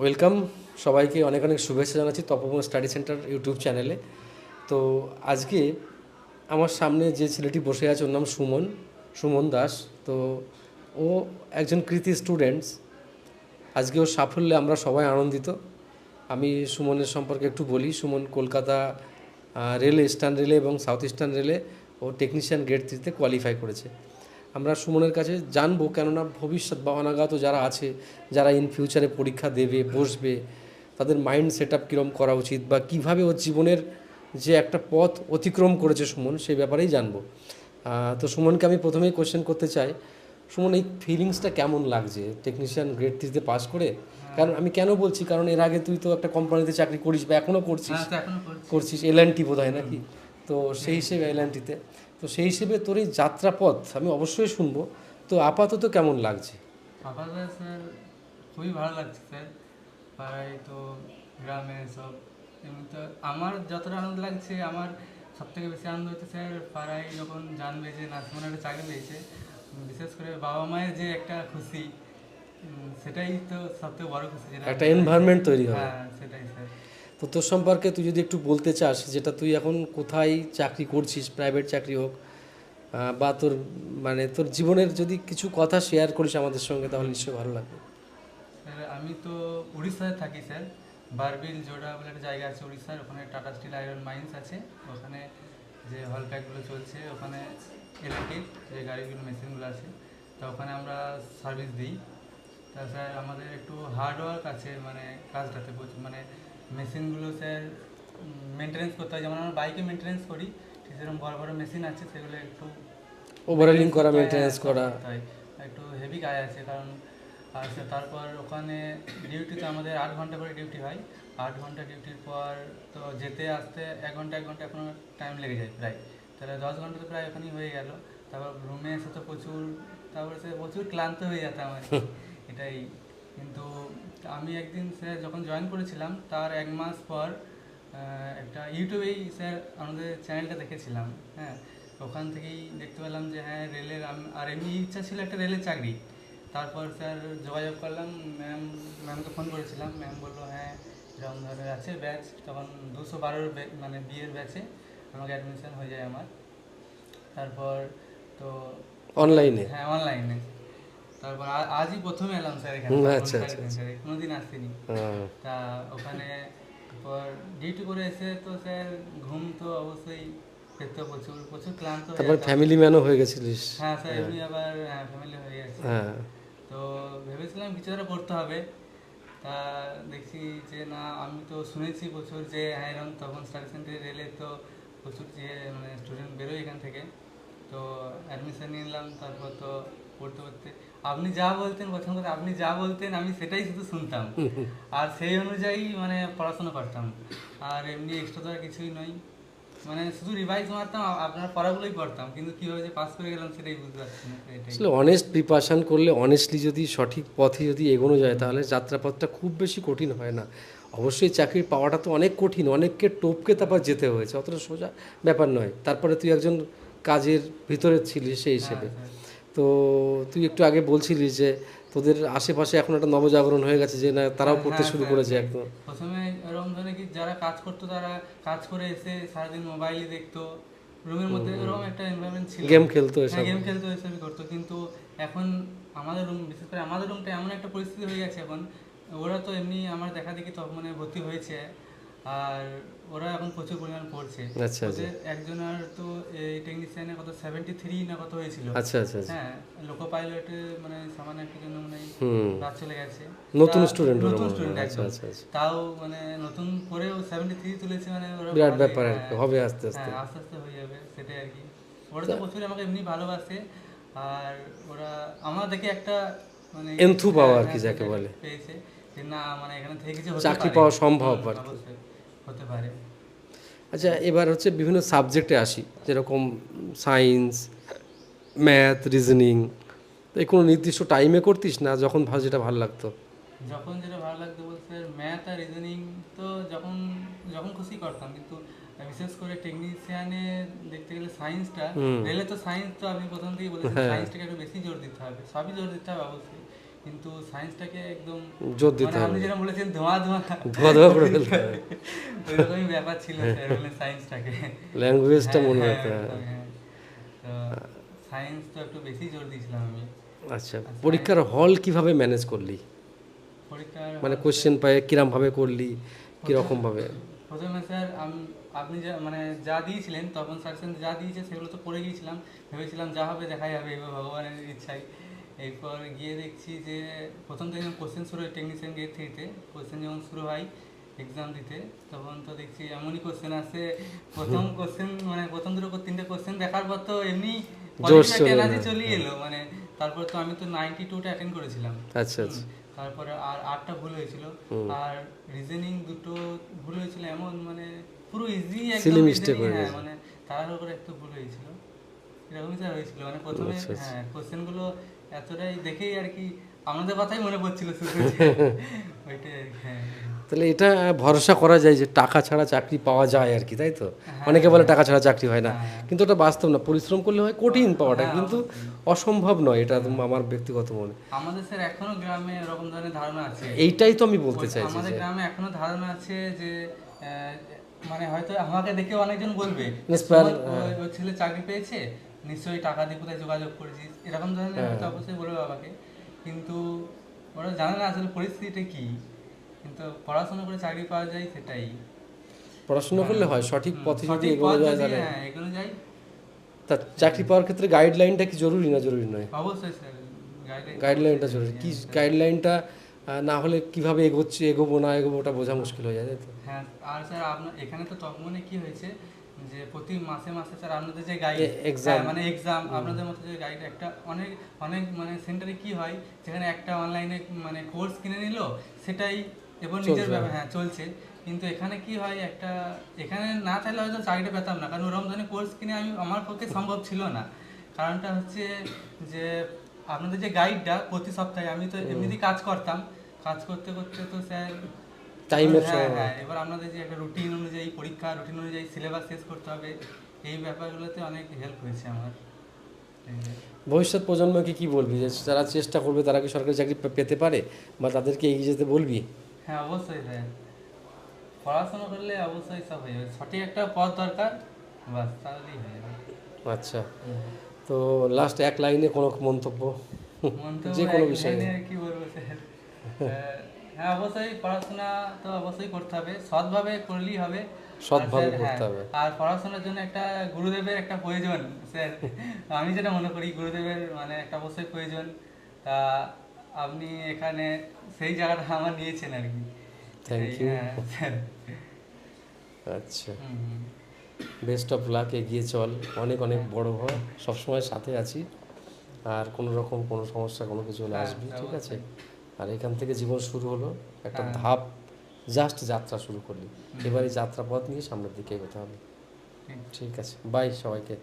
Welcome সবাইকে অনেক অনেক শুভেচ্ছা জানাচ্ছি তপবন স্টাডি সেন্টার ইউটিউব চ্যানেলে তো আজকে আমার সামনে যে ছেলেটি বসে আছে, ওর নাম সুমন সুমন দাস। তো ও একজন কৃতি স্টুডেন্টস আজকে ওর সাফল্যে আমরা সবাই আনন্দিত। আমি সুমনের সম্পর্কে একটু বলি। সুমন কলকাতা রেলে ইস্টার্ন রেলে এবং সাউথ ইস্টার্ন রেলে ও টেকনিশিয়ান গ্রেড থ্রিতে কোয়ালিফাই করেছে। আমরা সুমনের কাছে জানব কেননা ভবিষ্যৎ বা অনাগত যারা আছে যারা ইন ফিউচারে পরীক্ষা দেবে বসবে তাদের মাইন্ড সেট আপ কীরকম করা উচিত বা কীভাবে ওর জীবনের যে একটা পথ অতিক্রম করেছে সুমন সেই ব্যাপারেই জানব। তো সুমনকে আমি প্রথমেই কোশ্চেন করতে চাই সুমন এই ফিলিংসটা কেমন লাগছে? টেকনিশিয়ান গ্রেড থ্রিতে পাস করে? কারণ আমি কেন বলছি? কারণ এর আগে তুই তো একটা কোম্পানিতে চাকরি করিস বা এখনও করছিস। হ্যাঁ করছিস এল টি বোধ হয় নাকি? তো সেই হিসেবে এল টিতে তো সেই হিসেবে তোর এই যাত্রাপথ আমি অবশ্যই শুনব। তো আপাতত কেমন লাগছে? আপাতত স্যার খুবই ভালো লাগছে স্যার। পাড়ায় তো গ্রামে সব এমনি তো আমার যতটা আনন্দ লাগছে আমার সব থেকে বেশি আনন্দ হচ্ছে স্যার পাড়ায় যখন জানবে যে নাসিমন একটা চাকরি পেয়েছে বিশেষ করে বাবা মায়ের যে একটা খুশি সেটাই তো সব থেকে বড় খুশি। যেটা একটা এনভায়রনমেন্ট তৈরি হবে। হ্যাঁ সেটাই স্যার। তো তোর সম্পর্কে তুই যদি একটু বলতে চাস, যেটা তুই এখন কোথায় চাকরি করছিস প্রাইভেট চাকরি হোক বা তোর মানে তোর জীবনের যদি কিছু কথা শেয়ার করিস আমাদের সঙ্গে, তাহলে নিশ্চয়ই ভালো লাগবে। স্যার, আমি তো উড়িষ্যায় থাকি স্যার। বারবিল, জোড়া বলে একটা জায়গা আছে উড়িষ্যার, ওখানে টাটা স্টিল আয়রন মাইন্স আছে। ওখানে যে হল প্যাকগুলো চলছে, ওখানে ইলেকট্রিক যে গাড়িগুলো, মেশিনগুলো আছে, তা ওখানে আমরা সার্ভিস দিই। তা স্যার, আমাদের একটু হার্ড ওয়ার্ক আছে মানে কাজটাতে মানে মেশিনগুলো স্যার মেনটেন্স করতে হয়। যেমন আমরা বাইকে মেনটেন্স করি ঠিক সেরকম বড় বড় মেশিন আছে সেগুলো একটু ওভারঅলিং করা হ্যাঁ, করা। হয়। একটু হেভি কাজ আছে কারণ আর সে তারপর ওখানে ডিউটিতে আমাদের আট ঘণ্টা করে ডিউটি হয়। আট ঘণ্টা ডিউটির পর তো যেতে আসতে এক ঘণ্টা এক ঘণ্টা এখনও টাইম লেগে যায় প্রায়। তাহলে দশ ঘণ্টা তো প্রায় ওখানেই হয়ে গেল। তারপর রুমে এসে তো প্রচুর তারপরে সে প্রচুর ক্লান্ত হয়ে যেতাম আর এটাই। কিন্তু আমি একদিন স্যার যখন জয়েন করেছিলাম তার এক মাস পর একটা ইউটিউবেই স্যার আমাদের চ্যানেলটা দেখেছিলাম হ্যাঁ। ওখান থেকেই দেখতে পেলাম যে হ্যাঁ রেলের আর এমনি ইচ্ছা ছিল একটা রেলের চাকরি। তারপর স্যার যোগাযোগ করলাম ম্যাম ম্যামকে ফোন করেছিলাম। ম্যাম বলল হ্যাঁ এরকম ধরনের আছে ব্যাচ তখন দুশো বারোর মানে বিয়ের ব্যাচে আমাকে অ্যাডমিশন হয়ে যায় আমার। তারপর তো অনলাইনে হ্যাঁ অনলাইনে তারপর আজই প্রথমে এলাম স্যার এখানে। আচ্ছা, আচ্ছা, কোনোদিন আসিনি। তা ওখানে পর ডিউটি করে এসে তো স্যার ঘুম তো অবশ্যই পেতে প্রচুর প্রচুর ক্লান্ত তারপর ফ্যামিলি ম্যানও হয়ে গেছিলিস? হ্যাঁ স্যার এমনি আবার ফ্যামিলি হয়ে গেছে। হ্যাঁ। তো ভেবেছিলাম কিছু একটা করতে হবে। তা দেখছি যে না আমি তো শুনেছি প্রচুর যে হ্যাঁ তখন স্টাডি সেন্টারে রেলে তো প্রচুর যে মানে স্টুডেন্ট বেরোয় এখান থেকে। তো অ্যাডমিশন নিলাম তারপর তো পড়তে পড়তে আপনি যা বলতেন প্রথম কথা আপনি যা বলতেন আমি সেটাই শুধু শুনতাম। আর সেই অনুযায়ী মানে পড়াশোনা করতাম। আর এমনি এক্সট্রা তো আর কিছুই নয়। মানে শুধু রিভাইজ মারতাম আপনার পড়াগুলোই পড়তাম। কিন্তু কীভাবে যে পাস করে গেলাম সেটাই বুঝতে পারছি না আসলে অনেস্ট প্রিপারেশন করলে অনেস্টলি যদি সঠিক পথে যদি এগোনো যায় তাহলে যাত্রাপথটা খুব বেশি কঠিন হয় না। অবশ্যই চাকরি পাওয়াটা তো অনেক কঠিন অনেককে টপকে তারপর যেতে হয়েছে। অতটা সোজা ব্যাপার নয়। তারপরে তুই একজন কাজের ভিতরে ছিলিস সেই হিসেবে। হ্যাঁ, তো তুই একটু আগে বলছিলিস যে তোদের আশেপাশে এখন একটা নবজাগরণ হয়ে গেছে যে না তারাও পড়তে হ্যাঁ, শুরু হ্যাঁ, করেছে হ্যাঁ। একদম। প্রথমে এরকম ধরে কি যারা কাজ করতো তারা কাজ করে এসে সারাদিন মোবাইলে দেখতো। রুমের মধ্যে এরকম একটা এনভায়রনমেন্ট ছিল। গেম খেলতো এসব। গেম খেলতো এসবই করতো। কিন্তু এখন আমাদের রুম বিশেষ করে আমাদের রুমটা এমন একটা পরিস্থিতি হয়ে গেছে এখন। ওরা তো এমনি আমার দেখা দেখি তো মানে ভর্তি হয়েছে। আর ওরা এখন প্রচুর পরিমাণ পড়ছে। আচ্ছা আচ্ছা। একজনের তো এই টেকনিশিয়ানে কত সেভেন্টি থ্রি না কত হয়েছিল। আচ্ছা আচ্ছা আচ্ছা। হ্যাঁ লোকো পাইলটে মানে সামান্য একটা জন্য মানে বাদ চলে গেছে। নতুন স্টুডেন্ট নতুন স্টুডেন্ট আচ্ছা আচ্ছা আচ্ছা। তাও মানে নতুন সেভেন্টি থ্রি তুলেছে মানে ওরা বিরাট ব্যাপার কি, হ্যাঁ, হবে আস্তে আস্তে। হ্যাঁ আস্তে আস্তে হয়ে যাবে সেটাই আর কি। ওরা তো প্রচুর আমাকে এমনি ভালোবাসে আর ওরা আমার দেখে একটা মানে এন্থু পাওয়া আর হ্যাঁ, কি যাকে বলে। পেয়েছে যে না মানে এখানে থেকে কিছু চাকরি পাওয়া সম্ভব আর কি। হতে পারে। আচ্ছা এবার হচ্ছে বিভিন্ন সাবজেক্টে আসি যেরকম সায়েন্স ম্যাথ রিজনিং তো এই কোনো নির্দিষ্ট টাইমে করতিস না যখন ভালো যেটা ভালো লাগতো? যখন যেটা ভালো লাগতো বলতে ম্যাথ আর রিজনিং তো যখন যখন খুশি করতাম কিন্তু বিশেষ করে টেকনিশিয়ানে দেখতে গেলে সায়েন্সটা। রেলে তো সায়েন্স তো আমি প্রথম থেকেই বলেছেন হ্যাঁ। সায়েন্সটাকে একটু বেশি জোর দিতে হবে। সবই জোর দিতে হবে অবশ্যই। কিন্তু সায়েন্সটাকে একদম জোর দিতে মানে আপনি হবে। যেটা বলেছেন ধোঁয়া ধোঁয়া। ধোয়া ধোয়া করে ফেলতে হবে। ওইরকমই ব্যাপার ছিল স্যার সায়েন্সটাকে ল্যাঙ্গুয়েজটা হ্যাঁ, মনে হ্যাঁ, রাখতে হবে। একদম, হ্যাঁ। তো সায়েন্স তো একটু বেশি জোর দিয়েছিলাম আমি। আচ্ছা পরীক্ষার হল কীভাবে ম্যানেজ করলি? পরীক্ষার মানে কোশ্চেন পায়ে কিরম ভাবে করলি? কীরকম ভাবে? প্রথমে স্যার আম- আপনি যা মানে যা দিয়েছিলেন তখন স্যার যা দিয়েছে সেগুলো তো পড়ে গিয়েছিলাম। ভেবেছিলাম যা হবে দেখা যাবে এবার ভগবানের ইচ্ছায়। এরপর গিয়ে দেখছি যে প্রথম থেকে কোশ্চেন শুরু হয় টেকনিশিয়ান গেট থ্রিতে কোশ্চেন যখন শুরু হয় এক্সাম দিতে তখন তো দেখছি এমনই কোশ্চেন আসে। প্রথম কোশ্চেন মানে প্রথম দুটো তিনটে কোশ্চেন দেখার পর তো এমনি এনার্জি। চলে এলো। মানে তারপর তো আমি তো নাইনটি টুটা অ্যাটেন্ড করেছিলাম। আচ্ছা আচ্ছা। তারপরে আর আটটা ভুল হয়েছিল। আর রিজনিং দুটো ভুল হয়েছিল এমন মানে পুরো ইজি একদম হ্যাঁ মানে তার উপরে একটু ভুল হয়েছিল। এরকমই স্যার হয়েছিল। মানে প্রথমে আচ্ছা, আচ্ছা। হ্যাঁ কোশ্চেনগুলো এতটাই দেখেই আর কি আমাদের কথাই মনে পড়ছিল হ্যাঁ। তাহলে এটা ভরসা করা যায় যে টাকা ছাড়া চাকরি পাওয়া যায় আর কি তাই তো? হ্যাঁ, অনেকে বলে টাকা ছাড়া চাকরি হয় না। হ্যাঁ। কিন্তু ওটা বাস্তব না পরিশ্রম করলে হয় কঠিন পাওয়াটা হ্যাঁ, কিন্তু অসম্ভব নয় এটা আমার ব্যক্তিগত মনে। আমাদের স্যার এখনও গ্রামে এরকম ধরনের ধারণা আছে। এইটাই তো আমি বলতে চাইছি আমাদের গ্রামে এখনও ধারণা আছে যে মানে হয়তো আমাকে দেখে অনেকজন বলবে Inspire, "সুমন, ওই- ওই ছেলে চাকরি পেয়েছে নিশ্চয়ই টাকা দিয়ে কোথায় যোগাযোগ করেছিস? এরকম ধরনের হ্যাঁ। হয়তো অবশ্যই বলবে বাবাকে। কিন্তু ওরা জানে না আসলে পরিস্থিতিটা কি। কিন্তু পড়াশোনা করে চাকরি পাওয়া যায় সেটাই। পড়াশোনা করলে হয় সঠিক পথে যদি এগোনো যায় তাহলে। হ্যাঁ এগোনো যায়। তা চাকরি পাওয়ার ক্ষেত্রে গাইডলাইনটা কি জরুরি না জরুরি নয়? অবশ্যই স্যার গাইডলাইনটা জরুরি। কি গাইডলাইনটা না হলে কীভাবে এগোচ্ছি এগোবো না এগোবো ওটা বোঝা মুশকিল হয়ে যায় তাই তো? হ্যাঁ আর স্যার আপনার এখানে তো তখনই কি হয়েছে? যে প্রতি মাসে মাসে স্যার আপনাদের যে গাইড এ- মানে এক্সাম আপনাদের মতো যে গাইড একটা অনেক অনেক মানে সেন্টারে কি হয় যেখানে একটা অনলাইনে মানে কোর্স কিনে নিল সেটাই এবং নিজের ব্যাপার হ্যাঁ চলছে। কিন্তু এখানে কি হয় একটা এখানে না চাইলে হয়তো চাকরিটা পেতাম না কারণ ওরকম ধরনের কোর্স কিনে আমি আমার পক্ষে সম্ভব ছিল না। কারণটা হচ্ছে যে আপনাদের যে গাইডটা প্রতি সপ্তাহে আমি তো এমনিতেই কাজ করতাম। কাজ করতে করতে তো স্যার টাইমের হ্যাঁ হ্যাঁ এবার আপনাদের যে একটা রুটিন অনুযায়ী পরীক্ষা রুটিন অনুযায়ী সিলেবাস শেষ করতে হবে এই ব্যাপারগুলোতে অনেক হেল্প হয়েছে আমার। ভবিষ্যৎ প্রজন্মকে কি বলবি? যে যারা চেষ্টা করবে তারা কি সরকারি চাকরি পেতে পারে? বা তাদেরকে এগিয়ে যেতে বলবি? হ্যাঁ অবশ্যই স্যার পড়াশোনা করলে অবশ্যই সব হয়ে যাবে। সঠিক একটা পথ দরকার বাস তাহলেই হয়ে যাবে। আচ্ছা। তো লাস্ট এক লাইনে কোনো মন্তব্য? যে কোনো বিষয়ে। কি বলব স্যার? হ্যাঁ অবশ্যই পড়াশোনা তো অবশ্যই করতে হবে। সৎভাবে করলেই হবে। সৎভাবে করতে হ্যাঁ, হবে। আর পড়াশোনার জন্য একটা গুরুদেবের একটা প্রয়োজন স্যার। আমি যেটা মনে করি গুরুদেবের মানে একটা অবশ্যই প্রয়োজন। তা আপনি এখানে সেই জায়গাটা আমার নিয়েছেন আর কি. হ্যাঁ, স্যার। আচ্ছা। বেস্ট অফ লাক এগিয়ে চল। অনেক অনেক বড় হ সবসময় সাথে আছি। আর কোনো রকম কোনো সমস্যা কোনো কিছু হলে হ্যাঁ, আসবি ঠিক আছে। আর এখান থেকে জীবন শুরু হলো একটা হ্যাঁ। ধাপ জাস্ট যাত্রা শুরু করলি এবার এই যাত্রা পথ নিয়ে সামনের দিকে এগোতে হবে ঠিক। ঠিক আছে বাই সবাইকে